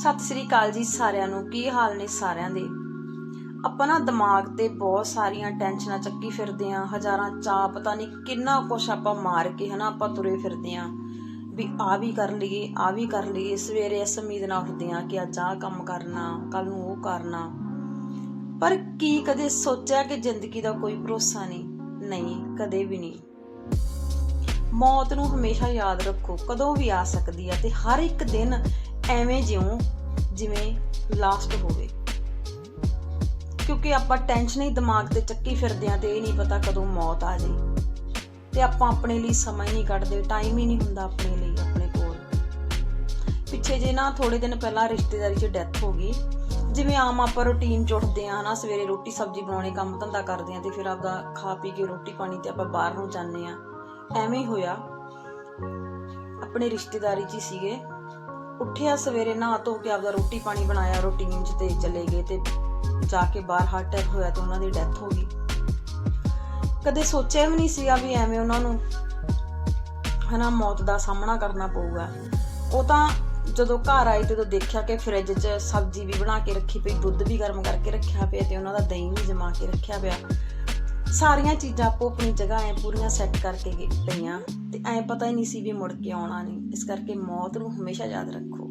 ਸਤਿ ਸ੍ਰੀ ਅਕਾਲ ਜੀ ਸਾਰਿਆਂ ਨੂੰ। ਕੀ ਹਾਲ ਨੇ ਸਾਰਿਆਂ ਦੇ? ਆਪਾਂ ਨਾ ਦਿਮਾਗ ਤੇ ਬਹੁਤ ਸਾਰੀਆਂ ਟੈਨਸ਼ਨਾਂ ਚੱਕੀ ਫਿਰਦੇ ਆਂ, ਹਜ਼ਾਰਾਂ ਚਾ ਪਤਾ ਨਹੀਂ ਕਿੰਨਾ ਕੁਛ ਆਪਾਂ ਮਾਰ ਕੇ ਹਨਾ ਆਪਾਂ ਤੁਰੇ ਫਿਰਦੇ ਆਂ। ਵੀ ਆ ਵੀ ਕਰ ਲਈਏ ਆ ਵੀ ਕਰ ਲਈਏ, ਸਵੇਰੇ ਇਸ ਉਮੀਦ ਨਾਲ ਉੱਠਦੇ ਆਂ ਕਿ ਅੱਜ ਆਹ ਕੰਮ ਕਰਨਾ ਕੱਲ ਨੂੰ ਉਹ ਕਰਨਾ। ਪਰ ਕੀ ਕਦੇ ਸੋਚਿਆ ਕਿ ਜ਼ਿੰਦਗੀ ਦਾ ਕੋਈ ਭਰੋਸਾ ਨਹੀਂ? ਨਹੀਂ, ਕਦੇ ਵੀ ਨਹੀਂ। ਮੌਤ ਨੂੰ ਹਮੇਸ਼ਾ ਯਾਦ ਰੱਖੋ, ਕਦੋਂ ਵੀ ਆ ਸਕਦੀ ਹੈ ਤੇ ਹਰ ਇੱਕ ਦਿਨ ਐਵੇਂ ਜਿਉਂ ਜਿਵੇਂ ਲਾਸਟ ਹੋਵੇ। ਕਿਉਂਕਿ ਆਪਾਂ ਟੈਨਸ਼ਨ ਹੀ ਦਿਮਾਗ ਤੇ ਚੱਕੀ ਫਿਰਦੇ ਆ ਤੇ ਇਹ ਨਹੀਂ ਪਤਾ ਕਦੋਂ ਮੌਤ ਆ ਜਾਏ ਤੇ ਆਪਾਂ ਆਪਣੇ ਲਈ ਸਮਾਂ ਹੀ ਨਹੀਂ ਕੱਢਦੇ ਟਾਈਮ ਹੀ ਨਹੀਂ ਹੁੰਦਾ ਆਪਣੇ ਲਈ, ਆਪਣੇ ਕੋਲ। ਪਿੱਛੇ ਜੇ ਨਾ ਥੋੜੇ ਦਿਨ ਪਹਿਲਾਂ ਰਿਸ਼ਤੇਦਾਰੀ 'ਚ ਡੈਥ ਹੋ ਗਈ। ਜਿਵੇਂ ਆਮ ਆਪਾਂ ਰੁਟੀਨ ਚ ਉੱਠਦੇ ਆ ਹਨਾ, ਸਵੇਰੇ ਰੋਟੀ ਸਬਜ਼ੀ ਬਣਾਉਣੇ, ਕੰਮ ਧੰਦਾ ਕਰਦੇ ਆ ਤੇ ਫਿਰ ਆਪਦਾ ਖਾ ਪੀ ਕੇ ਰੋਟੀ ਪਾਣੀ ਤੇ ਆਪਾਂ ਬਾਹਰ ਨੂੰ ਜਾਂਦੇ ਆ ਐਵੇਂ ਹੋਇਆ। ਆਪਣੇ ਰਿਸ਼ਤੇਦਾਰੀ 'ਚ ਹੀ ਸੀਗੇ। ਉੱਠਿਆ ਸਵੇਰੇ ਨਹਾ ਧੋ ਕੇ ਆਪਦਾ ਰੋਟੀ ਪਾਣੀ ਬਣਾਇਆ ਰੂਟੀਨ 'ਚ ਤੇ ਚਲੇ ਗਏ ਤੇ ਜਾ ਕੇ ਬਾਹਰ ਹਾਰਟ ਅਟੈਕ ਹੋਇਆ ਤੇ ਉਹਨਾਂ ਦੀ ਡੈਥ ਹੋ ਗਈ। ਕਦੇ ਸੋਚਿਆ ਵੀ ਨਹੀਂ ਸੀਗਾ ਵੀ ਐਵੇਂ ਉਹਨਾਂ ਨੂੰ ਹਨਾ ਮੌਤ ਦਾ ਸਾਹਮਣਾ ਕਰਨਾ ਪਊਗਾ। ਉਹ ਤਾਂ ਜਦੋਂ ਘਰ ਆਏ ਤੇ ਉਦੋਂ ਦੇਖਿਆ ਕਿ ਫ੍ਰਿਜ 'ਚ ਸਬਜ਼ੀ ਵੀ ਬਣਾ ਕੇ ਰੱਖੀ ਪਈ, ਦੁੱਧ ਵੀ ਗਰਮ ਕਰਕੇ ਰੱਖਿਆ ਪਿਆ ਤੇ ਉਹਨਾਂ ਦਾ ਦਹੀਂ ਵੀ ਜਮਾ ਕੇ ਰੱਖਿਆ ਪਿਆ। ਸਾਰੀਆਂ ਚੀਜ਼ਾਂ ਆਪੋ ਆਪਣੀ ਜਗ੍ਹਾ ਐ ਪੂਰੀਆਂ ਸੈੱਟ ਕਰਕੇ ਗਈ- ਪਈਆਂ ਤੇ ਐ ਪਤਾ ਹੀ ਨਹੀਂ ਸੀ ਵੀ ਮੁੜ ਕੇ ਆਉਣਾ ਨਹੀਂ। ਇਸ ਕਰਕੇ ਮੌਤ ਨੂੰ ਹਮੇਸ਼ਾ ਯਾਦ ਰੱਖੋ।